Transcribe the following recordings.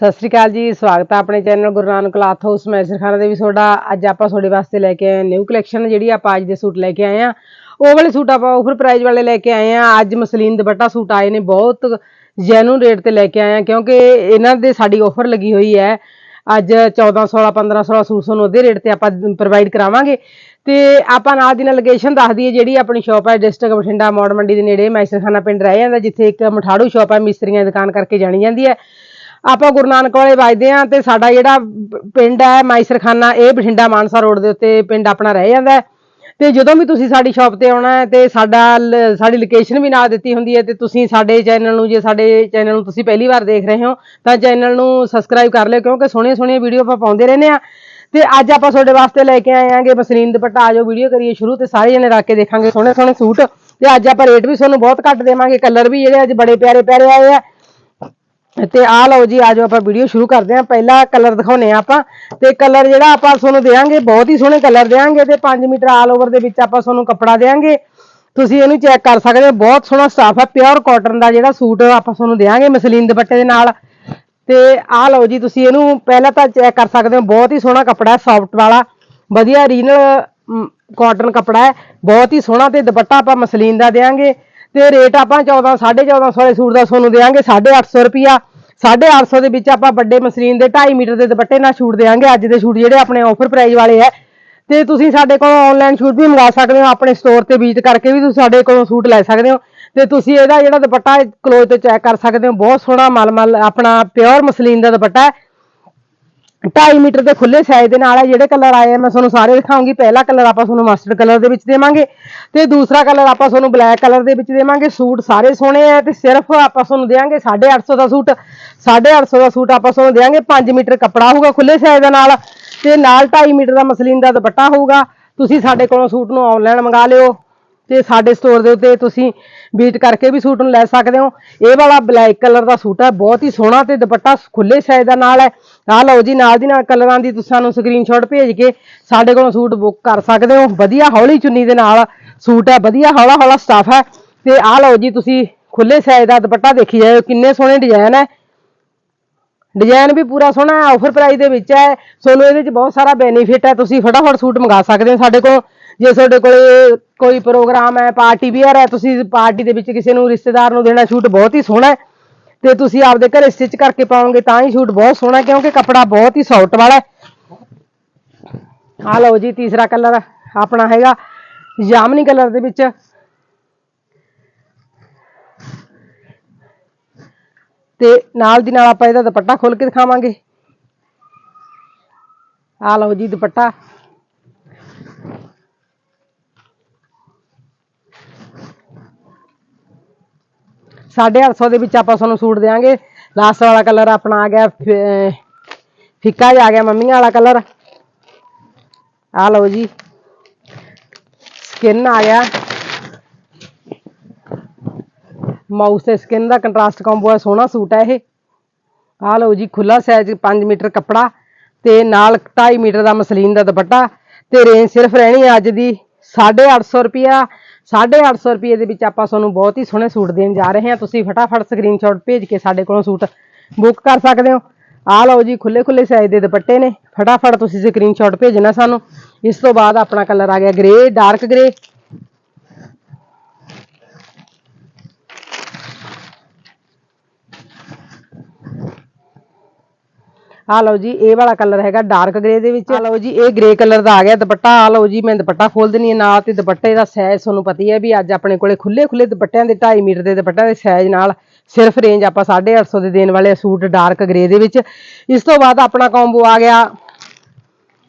ਸਤਿ ਸ਼੍ਰੀ ਅਕਾਲ ਜੀ, ਸਵਾਗਤ ਹੈ ਆਪਣੇ channel Guru Nanak cloth house Maisarkhana ਦੇ ਵੀ ਤੁਹਾਡਾ ਅੱਜ ਆਪਾਂ ਤੁਹਾਡੇ ਵਾਸਤੇ ਲੈ ਕੇ ਆਏ ਨਿਊ ਕਲੈਕਸ਼ਨ ਜਿਹੜੀ ਆਪਾਂ ਅੱਜ ਦੇ ਸੂਟ ਲੈ ਕੇ ਆਏ ਆ ਉਹ ਵਾਲੇ ਸੂਟ ਆਪਾਂ ਆਫਰ ਪ੍ਰਾਈਜ਼ ਵਾਲੇ ਲੈ ਕੇ ਆਏ ਆ ਅੱਜ ਮਸਲੀਨ ਦੁਪੱਟਾ ਸੂਟ ਆਏ ਨੇ, ਬਹੁਤ ਜੈਨੂਨ ਰੇਟ ਤੇ ਲੈ ਕੇ ਆਏ ਆ ਕਿਉਂਕਿ ਇਹਨਾਂ ਦੇ ਸਾਡੀ ਆਫਰ ਲੱਗੀ ਹੋਈ ਹੈ। ਅੱਜ 14 16 15 16 ਸੂਟ ਤੁਹਾਨੂੰ ਉਹਦੇ ਰੇਟ ਤੇ ਆਪਾਂ ਪ੍ਰੋਵਾਈਡ ਕਰਾਵਾਂਗੇ। ਤੇ ਆਪਾਂ ਨਾਲ ਦੀ ਨਾਲ ਲੋਕੇਸ਼ਨ ਦੱਸ ਦਈਏ, ਜਿਹੜੀ ਆਪਣੀ ਸ਼ਾਪ ਹੈ ਡਿਸਟ੍ਰਿਕਟ ਬਠਿੰਡਾ, ਮੌੜ ਮੰਡੀ ਦੇ ਨੇੜੇ ਮੈਸਰਖਾਨਾ ਪਿੰਡ ਰਹਿ ਜਾਂਦਾ, ਜਿੱਥੇ ਇੱਕ ਮਠਾੜੂ ਸ਼ਾਪ ਹੈ, ਮਿਸਤਰੀਆਂ ਦੀ ਦੁਕਾਨ ਕਰਕੇ ਜਾਣੀ ਜਾਂਦੀ ਹੈ। ਆਪਾਂ ਗੁਰੂ ਨਾਨਕ ਵਾਲੇ ਵੱਜਦੇ ਆ ਤੇ ਸਾਡਾ ਜਿਹੜਾ ਪਿੰਡ ਹੈ ਮਾਈਸਰਖਾਨਾ ਇਹ ਬਠਿੰਡਾ ਮਾਨਸਾ ਰੋਡ ਦੇ ਉੱਤੇ ਪਿੰਡ ਆਪਣਾ ਰਹਿ ਜਾਂਦਾ ਹੈ। ਤੇ ਜਦੋਂ ਵੀ ਤੁਸੀਂ ਸਾਡੀ ਸ਼ਾਪ ਤੇ ਆਉਣਾ ਹੈ ਤੇ ਸਾਡਾ ਲ- ਸਾਡੀ ਲੋਕੇਸ਼ਨ ਵੀ ਨਾਲ ਦਿੱਤੀ ਹੁੰਦੀ ਹੈ ਤੇ ਤੁਸੀਂ ਸਾਡੇ ਚੈਨਲ ਨੂੰ, ਜੇ ਸਾਡੇ ਚੈਨਲ ਨੂੰ ਤੁਸੀਂ ਪਹਿਲੀ ਵਾਰ ਦੇਖ ਰਹੇ ਹੋ, ਤਾਂ ਚੈਨਲ ਨੂੰ ਸਬਸਕ੍ਰਾਈਬ ਕਰ ਲਿਓ ਕਿਉਂਕਿ ਸੋਹਣੀਆਂ ਸੋਹਣੀਆਂ ਵੀਡੀਓ ਆਪਾਂ ਪਾਉਂਦੇ ਰਹਿੰਦੇ ਆ ਤੇ ਅੱਜ ਆਪਾਂ ਤੁਹਾਡੇ ਵਾਸਤੇ ਲੈ ਕੇ ਆਏ ਆਂਗੇ ਮਸਲੀਨ ਦੁਪੱਟਾ ਆਜੋ ਵੀਡੀਓ ਕਰੀਏ ਸ਼ੁਰੂ ਤੇ ਸਾਰੇ ਜਣੇ ਰੱਖ ਕੇ ਦੇਖਾਂਗੇ ਸੋਹਣੇ ਸੋਹਣੇ ਸੂਟ। ਤੇ ਅੱਜ ਆਪਾਂ ਰੇਟ ਵੀ ਤੁਹਾਨੂੰ ਬਹੁਤ ਘੱਟ ਦੇਵਾਂਗੇ ਕਲਰ ਵੀ ਜਿਹੜੇ ਅੱਜ ਬੜੇ ਪਿਆਰੇ ਪਿਆਰੇ ਆਏ ਆ। ਤੇ ਆ ਲਓ ਜੀ ਆਜੋ ਆਪਾਂ ਵੀਡੀਓ ਸ਼ੁਰੂ ਕਰਦੇ ਹਾਂ। ਪਹਿਲਾ ਕਲਰ ਦਿਖਾਉਨੇ ਆ ਆਪਾਂ। ਤੇ ਕਲਰ ਜਿਹੜਾ ਆਪਾਂ ਤੁਹਾਨੂੰ ਦੇਵਾਂਗੇ, ਬਹੁਤ ਹੀ ਸੋਹਣੇ ਕਲਰ ਦੇਵਾਂਗੇ ਤੇ 5 ਮੀਟਰ ਆਲ ਓਵਰ ਦੇ ਵਿੱਚ ਆਪਾਂ ਤੁਹਾਨੂੰ ਕੱਪੜਾ ਦੇਵਾਂਗੇ। ਤੁਸੀਂ ਇਹਨੂੰ ਚੈੱਕ ਕਰ ਸਕਦੇ ਹੋ, ਬਹੁਤ ਸੋਹਣਾ ਸਟਾਫ ਹੈ ਪਿਓਰ ਕਾਟਨ ਦਾ ਜਿਹੜਾ ਸੂਟ ਆਪਾਂ ਤੁਹਾਨੂੰ ਦੇਵਾਂਗੇ ਮਸਲੀਨ ਦੁਪੱਟੇ ਦੇ ਨਾਲ। ਤੇ ਆ ਲਓ ਜੀ, ਤੁਸੀਂ ਇਹਨੂੰ ਪਹਿਲਾਂ ਤਾਂ ਚੈੱਕ ਕਰ ਸਕਦੇ ਹੋ, ਬਹੁਤ ਹੀ ਸੋਹਣਾ ਕੱਪੜਾ ਹੈ ਸੌਫਟ ਵਾਲਾ। ਵਧੀਆ ਰੀਨਲ ਕਾਟਨ ਕੱਪੜਾ ਹੈ, ਬਹੁਤ ਹੀ ਸੋਹਣਾ ਤੇ ਦੁਪੱਟਾ ਆਪਾਂ ਮਸਲੀਨ ਦਾ ਦੇਵਾਂਗੇ। ਤੇ ਰੇਟ ਆਪਾਂ 14 1450 ਵਾਲੇ ਸੂਟ ਦਾ ਤੁਹਾਨੂੰ ਦੇਵਾਂਗੇ 850 ਰੁਪਿਆ 850 ਦੇ ਵਿੱਚ ਆਪਾਂ ਵੱਡੇ ਮਸਲੀਨ ਦੇ 2.5 ਮੀਟਰ ਦੇ ਦੁਪੱਟੇ ਨਾਲ ਸ਼ੂਟ ਦੇਵਾਂਗੇ। ਅੱਜ ਦੇ ਸ਼ੂਟ ਜਿਹੜੇ ਆਪਣੇ ਆਫਰ ਪ੍ਰਾਈਸ ਵਾਲੇ ਹੈ। ਤੇ ਤੁਸੀਂ ਸਾਡੇ ਕੋਲੋਂ ਆਨਲਾਈਨ ਸ਼ੂਟ ਵੀ ਮੰਗਾ ਸਕਦੇ ਹੋ, ਆਪਣੇ ਸਟੋਰ ਤੇ ਵਿਜ਼ਿਟ ਕਰਕੇ ਵੀ ਤੁਸੀਂ ਸਾਡੇ ਕੋਲੋਂ ਸੂਟ ਲੈ ਸਕਦੇ ਹੋ। ਤੇ ਤੁਸੀਂ ਇਹਦਾ ਜਿਹੜਾ ਦੁਪੱਟਾ ਕਲੋਜ਼ ਤੇ ਚੈੱਕ ਕਰ ਸਕਦੇ ਹੋ। ਬਹੁਤ ਸੋਹਣਾ ਮਲਮਲ ਆਪਣਾ ਪਿਓਰ ਮਸਲੀਨ ਦਾ ਦੁਪੱਟਾ ਹੈ। 2.5 ਮੀਟਰ ਦੇ ਖੁੱਲੇ ਸਾਈਜ਼ ਦੇ ਨਾਲ ਹੈ ਜਿਹੜੇ ਕਲਰ ਆਏ ਆ, ਮੈਂ ਤੁਹਾਨੂੰ ਸਾਰੇ ਦਿਖਾਉਂਗੀ। ਪਹਿਲਾ ਕਲਰ ਆਪਾਂ ਤੁਹਾਨੂੰ ਮਸਟਰਡ ਕਲਰ ਦੇ ਵਿੱਚ ਦੇਵਾਂਗੇ ਤੇ ਦੂਸਰਾ ਕਲਰ ਆਪਾਂ ਤੁਹਾਨੂੰ ਬਲੈਕ ਕਲਰ ਦੇ ਵਿੱਚ ਦੇਵਾਂਗੇ। ਸੂਟ ਸਾਰੇ ਸੋਹਣੇ ਆ ਤੇ ਸਿਰਫ ਆਪਾਂ ਤੁਹਾਨੂੰ ਦੇਵਾਂਗੇ 850 ਦਾ ਸੂਟ। 850 ਦਾ ਸੂਟ ਆਪਾਂ ਤੁਹਾਨੂੰ ਦੇਵਾਂਗੇ 5 ਮੀਟਰ ਕੱਪੜਾ ਹੋਊਗਾ ਖੁੱਲੇ ਸਾਈਜ਼ ਦੇ ਨਾਲ ਤੇ ਨਾਲ 2.5 ਮੀਟਰ ਦਾ ਮਸਲੀਨ ਦਾ ਦੁਪੱਟਾ ਹੋਊਗਾ। ਤੁਸੀਂ ਸਾਡੇ ਕੋਲੋਂ ਸੂਟ ਨੂੰ ਆਨਲਾਈਨ ਮੰਗਾ ਲਿਓ। ਤੇ ਸਾਡੇ ਸਟੋਰ ਦੇ ਉੱਤੇ ਤੁਸੀਂ ਬੀਟ ਕਰਕੇ ਵੀ ਸੂਟ ਨੂੰ ਲੈ ਸਕਦੇ ਹੋ। ਇਹ ਵਾਲਾ ਬਲੈਕ ਕਲਰ ਦਾ ਸੂਟ ਹੈ, ਬਹੁਤ ਹੀ ਸੋਹਣਾ ਤੇ ਦੁਪੱਟਾ ਖੁੱਲੇ ਸਾਈਜ਼ ਦਾ ਨਾਲ ਹੈ। ਆ ਲਓ ਜੀ, ਨਾਲ ਦੀ ਨਾਲ ਕਲਰਾਂ ਦੀ ਤੁਸੀਂ ਸਾਨੂੰ ਸਕਰੀਨਸ਼ਾਟ ਭੇਜ ਕੇ ਸਾਡੇ ਕੋਲੋਂ ਸੂਟ ਬੁੱਕ ਕਰ ਸਕਦੇ ਹੋ। ਵਧੀਆ ਹੌਲੀ ਚੁੰਨੀ ਦੇ ਨਾਲ ਸੂਟ ਹੈ, ਵਧੀਆ ਹੌਲਾ ਹੌਲਾ ਸਟਾਫ ਹੈ। ਤੇ ਆਹ ਲਓ ਜੀ, ਤੁਸੀਂ ਖੁੱਲੇ ਸਾਈਜ਼ ਦਾ ਦੁਪੱਟਾ ਦੇਖੀ ਜਾਓ ਕਿੰਨੇ ਸੋਹਣੇ ਡਿਜ਼ਾਈਨ ਹੈ। ਡਿਜ਼ਾਈਨ ਵੀ ਪੂਰਾ ਸੋਹਣਾ ਹੈ ਆਫਰ ਪ੍ਰਾਈਸ ਦੇ ਵਿੱਚ ਹੈ। ਤੁਹਾਨੂੰ ਇਹਦੇ ਵਿੱਚ ਬਹੁਤ ਸਾਰਾ ਬੈਨੀਫਿਟ ਹੈ, ਤੁਸੀਂ ਫਟਾਫਟ ਸੂਟ ਮੰਗਾ ਸਕਦੇ ਹੋ ਸਾਡੇ ਕੋਲ। ਜੇ ਤੁਹਾਡੇ ਕੋਲੇ ਕੋਈ ਪ੍ਰੋਗਰਾਮ ਹੈ ਪਾਰਟੀ ਵੀਅਰ ਹੈ, ਤੁਸੀਂ ਪਾਰਟੀ ਦੇ ਵਿੱਚ ਕਿਸੇ ਨੂੰ ਰਿਸ਼ਤੇਦਾਰ ਨੂੰ ਦੇਣਾ, ਸ਼ੂਟ ਬਹੁਤ ਹੀ ਸੋਹਣਾ ਹੈ। ਤੇ ਤੁਸੀਂ ਆਪਦੇ ਘਰੇ ਸਟਿਚ ਕਰਕੇ ਪਾਓਗੇ ਤਾਂ ਹੀ ਸ਼ੂਟ ਬਹੁਤ ਸੋਹਣਾ ਕਿਉਂਕਿ ਕੱਪੜਾ ਬਹੁਤ ਹੀ ਸੌਫਟ ਵਾਲਾ ਹੈ। ਆ ਲਓ ਜੀ ਤੀਸਰਾ ਕਲਰ ਆਪਣਾ ਹੈਗਾ ਜਾਮਨੀ ਕਲਰ ਦੇ ਵਿੱਚ। ਤੇ ਨਾਲ ਦੀ ਨਾਲ ਆਪਾਂ ਇਹਦਾ ਦੁਪੱਟਾ ਖੋਲ ਕੇ ਦਿਖਾਵਾਂਗੇ। ਆ ਲਓ ਜੀ ਦੁਪੱਟਾ। ਸਾਢੇ ਅੱਠ ਸੌ ਦੇ ਵਿੱਚ ਆਪਾਂ ਤੁਹਾਨੂੰ ਸੂਟ ਦੇਵਾਂਗੇ ਲਾਸਟ ਵਾਲਾ ਕਲਰ ਆਪਣਾ ਆ ਗਿਆ, ਫਿ- ਫਿੱਕਾ ਜਿਹਾ ਆ ਗਿਆ ਮੰਮੀਆਂ ਵਾਲਾ ਕਲਰ ਆ ਲਓ ਜੀ। ਸਕਿਨ ਆ ਗਿਆ। ਮਾਊਸ ਤੇ ਸਕਿਨ ਦਾ ਕੰਟਰਾਸਟ ਕੰਬੋ ਹੈ, ਸੋਹਣਾ ਸੂਟ ਹੈ ਇਹ। ਆ ਲਓ ਜੀ ਖੁੱਲਾ ਸਾਈਜ਼ 5 ਮੀਟਰ ਕੱਪੜਾ ਤੇ ਨਾਲ 2.5 ਮੀਟਰ ਦਾ ਮਸਲੀਨ ਦਾ ਦੁਪੱਟਾ ਤੇ ਰੇਂਜ ਸਿਰਫ ਰਹਿਣੀ ਹੈ ਅੱਜ ਦੀ 850 ਰੁਪਿਆ 850 ਰੁਪਏ ਦੇ ਵਿੱਚ ਆਪਾਂ ਤੁਹਾਨੂੰ ਬਹੁਤ ਹੀ ਸੋਹਣੇ ਸੂਟ ਦੇਣ ਜਾ ਰਹੇ ਹਾਂ। ਤੁਸੀਂ ਫਟਾਫਟ ਸਕਰੀਨਸ਼ਾਟ ਭੇਜ ਕੇ ਸਾਡੇ ਕੋਲੋਂ ਸੂਟ ਬੁੱਕ ਕਰ ਸਕਦੇ ਹੋ। ਆ ਲਓ ਜੀ ਖੁੱਲੇ ਖੁੱਲੇ ਸਾਈਜ਼ ਦੇ ਦੁਪੱਟੇ ਨੇ। ਫਟਾਫਟ ਤੁਸੀਂ ਸਕਰੀਨਸ਼ਾਟ ਭੇਜਣਾ ਸਾਨੂੰ। ਇਸ ਤੋਂ ਬਾਅਦ ਆਪਣਾ ਕਲਰ ਆ ਗਿਆ ਗ੍ਰੇ ਡਾਰਕ ਗ੍ਰੇ ਆ ਲਓ ਜੀ, ਇਹ ਵਾਲਾ ਕਲਰ ਹੈਗਾ ਡਾਰਕ ਗ੍ਰੇ ਦੇ ਵਿੱਚ। ਆ ਲਓ ਜੀ, ਇਹ ਗ੍ਰੇ ਕਲਰ ਦਾ ਆ ਗਿਆ ਦੁਪੱਟਾ। ਆ ਲਓ ਜੀ, ਮੈਂ ਦੁਪੱਟਾ ਖੋਲ ਦਿੰਨੀ ਆ ਨਾਲ ਤੇ ਦੁਪੱਟੇ ਦਾ ਸਾਈਜ਼ ਤੁਹਾਨੂੰ ਪਤਾ ਹੈ ਵੀ ਅੱਜ ਆਪਣੇ ਕੋਲੇ ਖੁੱਲੇ ਖੁੱਲੇ ਦੁਪੱਟਿਆਂ ਦੇ 2.5 ਮੀਟਰ ਦੇ ਦੁਪੱਟਿਆਂ ਦੇ ਸਾਈਜ਼ ਨਾਲ ਸਿਰਫ ਰੇਂਜ ਆਪਾਂ 850 ਦੇ ਦੇਣ ਵਾਲੇ ਸੂਟ ਡਾਰਕ ਗ੍ਰੇ ਦੇ ਵਿੱਚ। ਇਸ ਤੋਂ ਬਾਅਦ ਆਪਣਾ ਕੰਬੋ ਆ ਗਿਆ।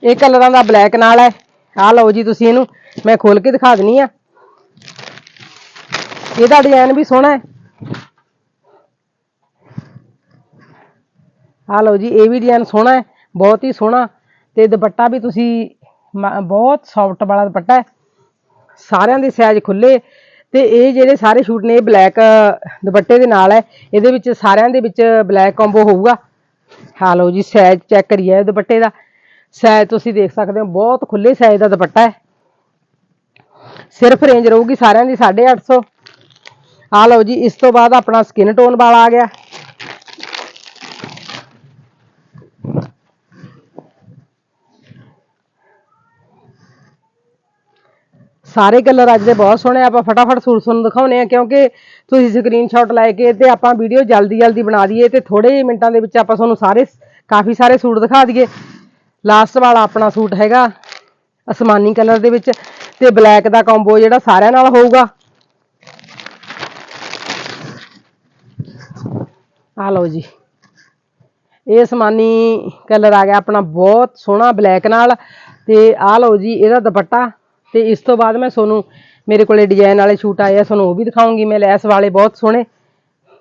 ਇਹ ਕਲਰਾਂ ਦਾ ਬਲੈਕ ਨਾਲ ਹੈ। ਆ ਲਓ ਜੀ, ਤੁਸੀਂ ਇਹਨੂੰ ਮੈਂ ਖੋਲ ਕੇ ਦਿਖਾ ਦਿੰਨੀ ਆ ਇਹਦਾ ਡਿਜ਼ਾਈਨ ਵੀ ਸੋਹਣਾ ਹੈ। ਆ ਲਓ ਜੀ, ਇਹ ਵੀ ਡਿਜ਼ਾਈਨ ਸੋਹਣਾ ਹੈ, ਬਹੁਤ ਹੀ ਸੋਹਣਾ। ਤੇ ਦੁਪੱਟਾ ਵੀ ਤੁਸੀਂ ਮ- ਬਹੁਤ ਸੌਫਟ ਵਾਲਾ ਦੁਪੱਟਾ ਹੈ। ਸਾਰਿਆਂ ਦੇ ਸਾਈਜ਼ ਖੁੱਲੇ ਤੇ ਇਹ ਜਿਹੜੇ ਸਾਰੇ ਸ਼ੂਟ ਨੇ, ਇਹ ਬਲੈਕ ਦੁਪੱਟੇ ਦੇ ਨਾਲ ਹੈ। ਇਹਦੇ ਵਿੱਚ ਸਾਰਿਆਂ ਦੇ ਵਿੱਚ ਬਲੈਕ ਕੰਬੋ ਹੋਊਗਾ। ਆ ਲਓ ਜੀ ਸਾਈਜ਼ ਚੈੱਕ ਕਰੀਏ ਦੁਪੱਟੇ ਦਾ। ਸਾਈਜ਼ ਤੁਸੀਂ ਦੇਖ ਸਕਦੇ ਹੋ, ਬਹੁਤ ਖੁੱਲੇ ਸਾਈਜ਼ ਦਾ ਦੁਪੱਟਾ ਹੈ। ਸਿਰਫ ਰੇਂਜ ਰਹੂਗੀ ਸਾਰਿਆਂ ਦੀ 850 ਆ ਲਓ ਜੀ, ਇਸ ਤੋਂ ਬਾਅਦ ਆਪਣਾ ਸਕਿਨ ਟੋਨ ਵਾਲਾ ਆ ਗਿਆ। ਸਾਰੇ ਕਲਰ ਅੱਜ ਦੇ ਬਹੁਤ ਸੋਹਣੇ ਆਪਾਂ ਫਟਾਫਟ ਸੂਟ ਤੁਹਾਨੂੰ ਦਿਖਾਉਨੇ ਆ, ਕਿਉਂਕਿ ਤੁਸੀਂ ਸਕਰੀਨਸ਼ਾਟ ਲੈ ਕੇ ਤੇ ਆਪਾਂ ਵੀਡੀਓ ਜਲਦੀ ਜਲਦੀ ਬਣਾ ਦਈਏ ਤੇ ਥੋੜੇ ਜਿਹੇ ਮਿੰਟਾਂ ਦੇ ਵਿੱਚ ਆਪਾਂ ਤੁਹਾਨੂੰ ਸਾਰੇ ਕਾਫੀ ਸਾਰੇ ਸੂਟ ਦਿਖਾ ਦਈਏ। ਲਾਸਟ ਵਾਲਾ ਆਪਣਾ ਸੂਟ ਹੈਗਾ ਅਸਮਾਨੀ ਕਲਰ ਦੇ ਵਿੱਚ ਤੇ ਬਲੈਕ ਦਾ ਕੰਬੋ ਜਿਹੜਾ ਸਾਰਿਆਂ ਨਾਲ ਹੋਊਗਾ। ਆ ਲਓ ਜੀ। ਇਹ ਅਸਮਾਨੀ ਕਲਰ ਆ ਗਿਆ ਆਪਣਾ, ਬਹੁਤ ਸੋਹਣਾ ਬਲੈਕ ਨਾਲ ਤੇ ਆ ਲਓ ਜੀ, ਇਹਦਾ ਦੁਪੱਟਾ ਤੇ ਇਸ ਤੋਂ ਬਾਅਦ ਮੈਂ ਤੁਹਾਨੂੰ ਮੇਰੇ ਕੋਲੇ ਡਿਜ਼ਾਈਨ ਵਾਲੇ ਸੂਟ ਆਏ ਆ ਤੁਹਾਨੂੰ ਉਹ ਵੀ ਦਿਖਾਉਂਗੀ ਮੈਂ, ਲੈਸ ਵਾਲੇ ਬਹੁਤ ਸੋਹਣੇ।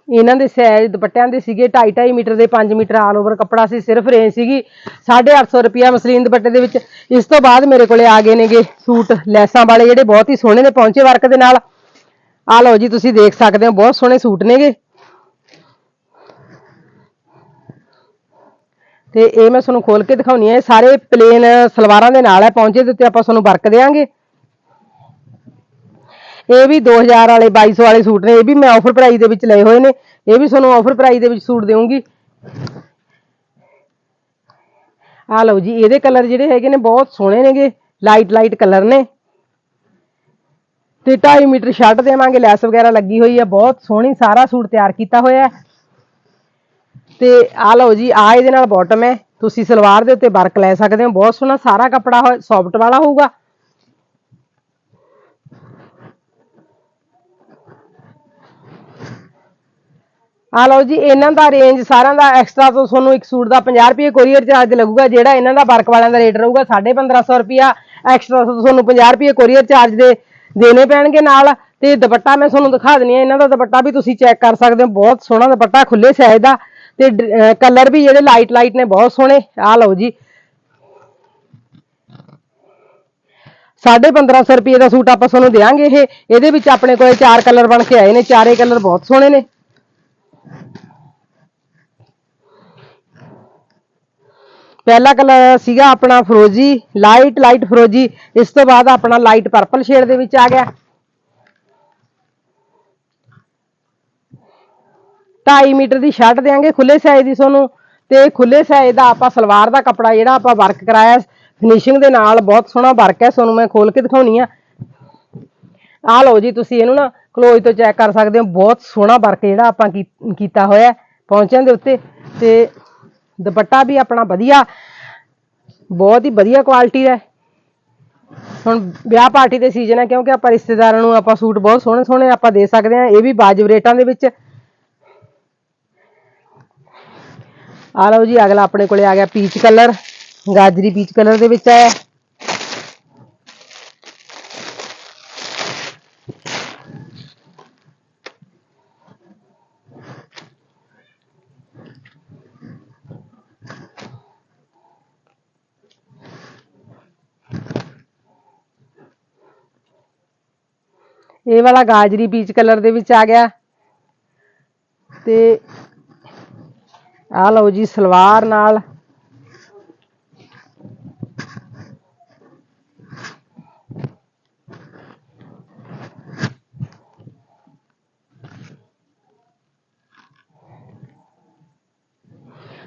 ਇਹਨਾਂ ਦੇ ਸਾਈਜ਼ ਦੁਪੱਟਿਆਂ ਦੇ ਸੀਗੇ 2.5 2.5 ਮੀਟਰ ਦੇ 5 ਮੀਟਰ ਆਲ ਓਵਰ ਕੱਪੜਾ ਸੀ, ਸਿਰਫ ਰੇਂਜ ਸੀਗੀ 850 ਰੁਪਿਆ ਮਸਲੀਨ ਦੁਪੱਟੇ ਦੇ ਵਿੱਚ। ਇਸ ਤੋਂ ਬਾਅਦ ਮੇਰੇ ਕੋਲੇ ਆ ਗਏ ਨੇਗੇ ਸੂਟ, ਲੈਸਾਂ ਵਾਲੇ ਜਿਹੜੇ ਬਹੁਤ ਹੀ ਸੋਹਣੇ ਨੇ ਪਹੁੰਚੇ ਵਰਕ ਦੇ ਨਾਲ। ਆ ਲਓ ਜੀ, ਤੁਸੀਂ ਦੇਖ ਸਕਦੇ ਹੋ, ਬਹੁਤ ਸੋਹਣੇ ਸੂਟ ਨੇਗੇ। ਤੇ ਇਹ ਮੈਂ ਤੁਹਾਨੂੰ ਖੋਲ ਕੇ ਦਿਖਾਉਣੀ ਹੈ ਇਹ ਸਾਰੇ ਪਲੇਨ ਸਲਵਾਰਾਂ ਦੇ ਨਾਲ ਹੈ ਪਹੁੰਚੇ ਦੇ ਉੱਤੇ ਆਪਾਂ ਤੁਹਾਨੂੰ ਵਰਕ ਦੇਵਾਂਗੇ ਇਹ ਵੀ 2000 ਵਾਲੇ 2200 ਵਾਲੇ ਸੂਟ ਨੇ, ਇਹ ਵੀ ਮੈਂ ਆਫਰ ਪ੍ਰਾਈਸ ਦੇ ਵਿੱਚ ਲਏ ਹੋਏ ਨੇ, ਇਹ ਵੀ ਤੁਹਾਨੂੰ ਆਫਰ ਪ੍ਰਾਈਸ ਦੇ ਵਿੱਚ ਸੂਟ ਦੇਵਾਂਗੀ ਆ ਲਓ ਜੀ, ਇਹਦੇ ਕਲਰ ਜਿਹੜੇ ਹੈਗੇ ਨੇ ਬਹੁਤ ਸੋਹਣੇ ਨੇਗੇ ਲਾਈਟ ਲਾਈਟ ਕਲਰ ਨੇ। ਤੇ 2.5 ਮੀਟਰ ਸ਼ਰਟ ਦੇਵਾਂਗੇ, ਲੈਸ ਵਗੈਰਾ ਲੱਗੀ ਹੋਈ ਹੈ ਬਹੁਤ ਸੋਹਣੀ, ਸਾਰਾ ਸੂਟ ਤਿਆਰ ਕੀਤਾ ਹੋਇਆ ਤੇ ਆ ਲਓ ਜੀ ਆ ਇਹਦੇ ਨਾਲ ਬਾਟਮ ਹੈ। ਤੁਸੀਂ ਸਲਵਾਰ ਦੇ ਉੱਤੇ ਵਰਕ ਲੈ ਸਕਦੇ ਹੋ, ਬਹੁਤ ਸੋਹਣਾ, ਸਾਰਾ ਕੱਪੜਾ ਸੌਫਟ ਵਾਲਾ ਹੋਊਗਾ। ਆ ਲਓ ਜੀ, ਇਹਨਾਂ ਦਾ ਰੇਂਜ ਸਾਰਿਆਂ ਦਾ ਐਕਸਟਰਾ ਤੋਂ ਤੁਹਾਨੂੰ ਇੱਕ ਸੂਟ ਦਾ 50 ਰੁਪਏ ਕੋਰੀਅਰ ਚਾਰਜ ਲੱਗੂਗਾ, ਜਿਹੜਾ ਇਹਨਾਂ ਦਾ ਵਰਕ ਵਾਲਿਆਂ ਦਾ ਰੇਟ ਰਹੂਗਾ 1550 ਰੁਪਿਆ ਐਕਸਟਰਾ ਤੋਂ ਤੁਹਾਨੂੰ 50 ਰੁਪਏ ਕੋਰੀਅਰ ਚਾਰਜ ਦੇ ਦੇਣੇ ਪੈਣਗੇ ਨਾਲ। ਤੇ ਦੁਪੱਟਾ ਮੈਂ ਤੁਹਾਨੂੰ ਦਿਖਾ ਦਿੰਨੀ ਆ ਇਹਨਾਂ ਦਾ ਦੁਪੱਟਾ ਵੀ ਤੁਸੀਂ ਚੈੱਕ ਕਰ ਸਕਦੇ ਹੋ, ਬਹੁਤ ਸੋਹਣਾ ਦੁਪੱਟਾ ਖੁੱਲੇ ਸਾਈਜ਼ ਦਾ। ਤੇ ਕਲਰ ਵੀ ਜਿਹੜੇ ਲਾਈਟ ਲਾਈਟ ਨੇ, ਬਹੁਤ ਸੋਹਣੇ। ਆ ਲਓ ਜੀ। 1550 ਰੁਪਏ ਦਾ ਸੂਟ ਆਪਾਂ ਤੁਹਾਨੂੰ ਦੇਵਾਂਗੇ ਇਹ। ਇਹਦੇ ਵਿੱਚ ਆਪਣੇ ਕੋਲੇ ਚਾਰ ਕਲਰ ਬਣ ਕੇ ਆਏ ਨੇ, ਚਾਰੇ ਕਲਰ ਬਹੁਤ ਸੋਹਣੇ ਨੇ। ਪਹਿਲਾ ਕਲਰ ਸੀਗਾ ਆਪਣਾ ਫਰੋਜੀ ਲਾਈਟ ਲਾਈਟ ਫਰੋਜੀ। ਇਸ ਤੋਂ ਬਾਅਦ ਆਪਣਾ ਲਾਈਟ ਪਰਪਲ ਸ਼ੇਡ ਦੇ ਵਿੱਚ ਆ ਗਿਆ। 2.5 ਮੀਟਰ ਦੀ ਸ਼ਰਟ ਦੇਾਂਗੇ ਖੁੱਲੇ ਸਾਈਜ਼ ਦੀ ਤੁਹਾਨੂੰ। ਤੇ ਖੁੱਲੇ ਸਾਈਜ਼ ਦਾ ਆਪਾਂ ਸਲਵਾਰ ਦਾ ਕੱਪੜਾ ਜਿਹੜਾ ਆਪਾਂ ਵਰਕ ਕਰਾਇਆ ਫਿਨਿਸ਼ਿੰਗ ਦੇ ਨਾਲ ਬਹੁਤ ਸੋਹਣਾ ਵਰਕ ਹੈ, ਤੁਹਾਨੂੰ ਮੈਂ ਖੋਲ ਕੇ ਦਿਖਾਉਣੀ ਆ। ਆਹ ਲਓ ਜੀ, ਤੁਸੀਂ ਇਹਨੂੰ ਨਾ ਕਲੋਜ਼ ਤੋਂ ਚੈੱਕ ਕਰ ਸਕਦੇ ਹੋ। ਬਹੁਤ ਸੋਹਣਾ ਵਰਕ ਜਿਹੜਾ ਆਪਾਂ ਕੀ- ਕੀਤਾ ਹੋਇਆ ਹੈ। ਦੇ ਉੱਤੇ ਤੇ ਦੁਪੱਟਾ ਵੀ ਆਪਣਾ ਵਧੀਆ, ਬਹੁਤ ਹੀ ਵਧੀਆ ਕੁਆਲਿਟੀ ਦਾ ਹੁਣ ਵਿਆਹ ਪਾਰਟੀ ਦੇ ਸੀਜ਼ਨ ਹੈ ਕਿਉਂਕਿ ਆਪਾਂ ਰਿਸ਼ਤੇਦਾਰਾਂ ਨੂੰ ਆਪਾਂ ਸੂਟ ਬਹੁਤ ਸੋਹਣੇ ਸੋਹਣੇ ਆਪਾਂ ਦੇ ਸਕਦੇ ਹਾਂ, ਇਹ ਵੀ ਵਾਜਬ ਰੇਟਾਂ ਦੇ ਵਿੱਚ। ਆ ਲਓ ਜੀ, ਅਗਲਾ ਆਪਣੇ ਕੋਲੇ ਆ ਗਿਆ ਪੀਚ ਕਲਰ ਗਾਜਰੀ ਪੀਚ ਕਲਰ ਦੇ ਵਿੱਚ ਆਇਆ ਇਹ ਵਾਲਾ ਗਾਜਰੀ ਪੀਚ ਕਲਰ ਦੇ ਵਿੱਚ ਆ ਗਿਆ। ਤੇ ਆ ਲਓ ਜੀ, ਸਲਵਾਰ ਨਾਲ।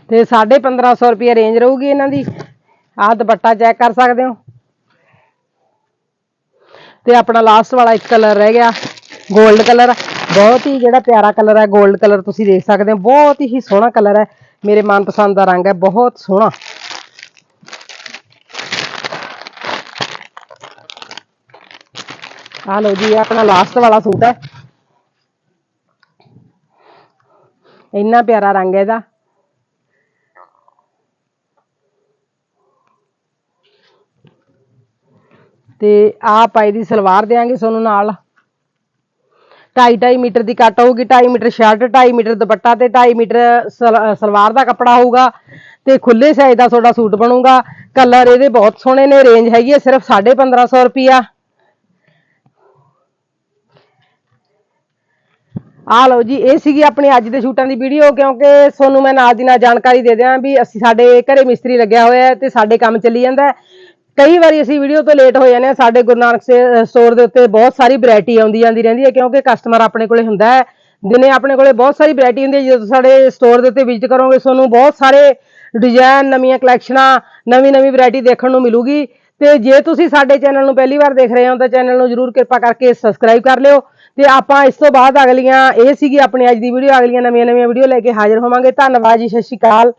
ਤੇ 1550 ਰੁਪਏ ਰੇਂਜ ਰਹੂਗੀ ਇਹਨਾਂ ਦੀ। ਆਹ ਦੁਪੱਟਾ ਚੈੱਕ ਕਰ ਸਕਦੇ ਹੋ। ਤੇ ਆਪਣਾ ਲਾਸਟ ਵਾਲਾ ਇੱਕ ਕਲਰ ਰਹਿ ਗਿਆ 골ਡ ਕਲਰ ਬਹੁਤ ਹੀ ਜਿਹੜਾ ਪਿਆਰਾ ਕਲਰ ਹੈ 골ਡ ਕਲਰ ਤੁਸੀਂ ਦੇਖ ਸਕਦੇ ਹੋ। ਬਹੁਤ ਹੀ ਸੋਹਣਾ ਕਲਰ ਹੈ। ਮੇਰੇ ਮਨਪਸੰਦ ਦਾ ਰੰਗ ਹੈ, ਬਹੁਤ ਸੋਹਣਾ। ਆ ਲਓ ਜੀ, ਇਹ ਆਪਣਾ ਲਾਸਟ ਵਾਲਾ ਸੂਟ ਹੈ। ਇੰਨਾ ਪਿਆਰਾ ਰੰਗ ਹੈ ਇਹਦਾ। ਤੇ ਆ ਪਾਈ ਦੀ ਸਲਵਾਰ ਦੇਾਂਗੇ ਤੁਹਾਨੂੰ ਨਾਲ। 2.5 2.5 ਮੀਟਰ ਦੀ ਕੱਟ ਹੋਊਗੀ 2.5 ਮੀਟਰ ਸ਼ਰਟ 2.5 ਮੀਟਰ ਦੁਪੱਟਾ ਤੇ 2.5 ਮੀਟਰ ਸਲ- ਸਲਵਾਰ ਦਾ ਕੱਪੜਾ ਹੋਊਗਾ ਤੇ ਖੁੱਲੇ ਸਾਈਜ਼ ਦਾ ਤੁਹਾਡਾ ਸੂਟ ਬਣੂਗਾ। ਕਲਰ ਇਹਦੇ ਬਹੁਤ ਸੋਹਣੇ ਨੇ ਰੇਂਜ ਹੈਗੀ ਹੈ ਸਿਰਫ 1550 ਰੁਪਿਆ ਆ ਲਓ ਜੀ, ਇਹ ਸੀਗੀ ਆਪਣੀ ਅੱਜ ਦੇ ਸ਼ੂਟਾਂ ਦੀ ਵੀਡੀਓ ਕਿਉਂਕਿ ਤੁਹਾਨੂੰ ਮੈਂ ਨਾਲ ਦੀ ਨਾਲ ਜਾਣਕਾਰੀ ਦੇ ਦਿਆਂ ਵੀ ਅਸੀਂ ਸਾਡੇ ਘਰੇ ਮਿਸਤਰੀ ਲੱਗਿਆ ਹੋਇਆ ਤੇ ਸਾਡੇ ਕੰਮ ਚੱਲੀ ਜਾਂਦਾ ਕਈ ਵਾਰੀ ਅਸੀਂ ਵੀਡੀਓ ਤੋਂ ਲੇਟ ਹੋ ਜਾਂਦੇ ਹਾਂ, ਸਾਡੇ ਗੁਰੂ ਨਾਨਕ ਸਟੋਰ ਦੇ ਉੱਤੇ ਬਹੁਤ ਸਾਰੀ ਵੈਰਾਈਟੀ ਆਉਂਦੀ ਜਾਂਦੀ ਰਹਿੰਦੀ ਹੈ, ਕਿਉਂਕਿ ਕਸਟਮਰ ਆਪਣੇ ਕੋਲੇ ਹੁੰਦਾ ਹੈ, ਦਿਨੇ ਆਪਣੇ ਕੋਲੇ ਬਹੁਤ ਸਾਰੀ ਵੈਰਾਈਟੀ ਹੁੰਦੀ ਹੈ, ਜਦੋਂ ਸਾਡੇ ਸਟੋਰ ਦੇ ਉੱਤੇ ਵਿਜ਼ਿਟ ਕਰੋਗੇ, ਤੁਹਾਨੂੰ ਬਹੁਤ ਸਾਰੇ ਡਿਜ਼ਾਈਨ ਨਵੀਆਂ ਕਲੈਕਸ਼ਨਾਂ ਨਵੀਂ ਨਵੀਂ ਵੈਰਾਈਟੀ ਦੇਖਣ ਨੂੰ ਮਿਲੂਗੀ। ਤੇ ਜੇ ਤੁਸੀਂ ਸਾਡੇ ਚੈਨਲ ਨੂੰ ਪਹਿਲੀ ਵਾਰ ਦੇਖ ਰਹੇ ਹੋ, ਤਾਂ ਚੈਨਲ ਨੂੰ ਜਰੂਰ ਕਿਰਪਾ ਕਰਕੇ ਸਬਸਕ੍ਰਾਈਬ ਕਰ ਲਿਓ। ਤੇ ਆਪਾਂ ਇਸ ਤੋਂ ਬਾਅਦ ਅਗਲੀਆਂ, ਇਹ ਸੀਗੀ ਆਪਣੀ ਅੱਜ ਦੀ ਵੀਡੀਓ ਅਗਲੀਆਂ ਨਵੀਆਂ ਨਵੀਆਂ ਵੀਡੀਓ ਲੈ ਕੇ ਹਾਜ਼ਰ ਹੋਵਾਂਗੇ। ਧੰਨਵਾਦ ਜੀ, ਸਤਿ ਸ਼੍ਰੀ ਅਕਾਲ।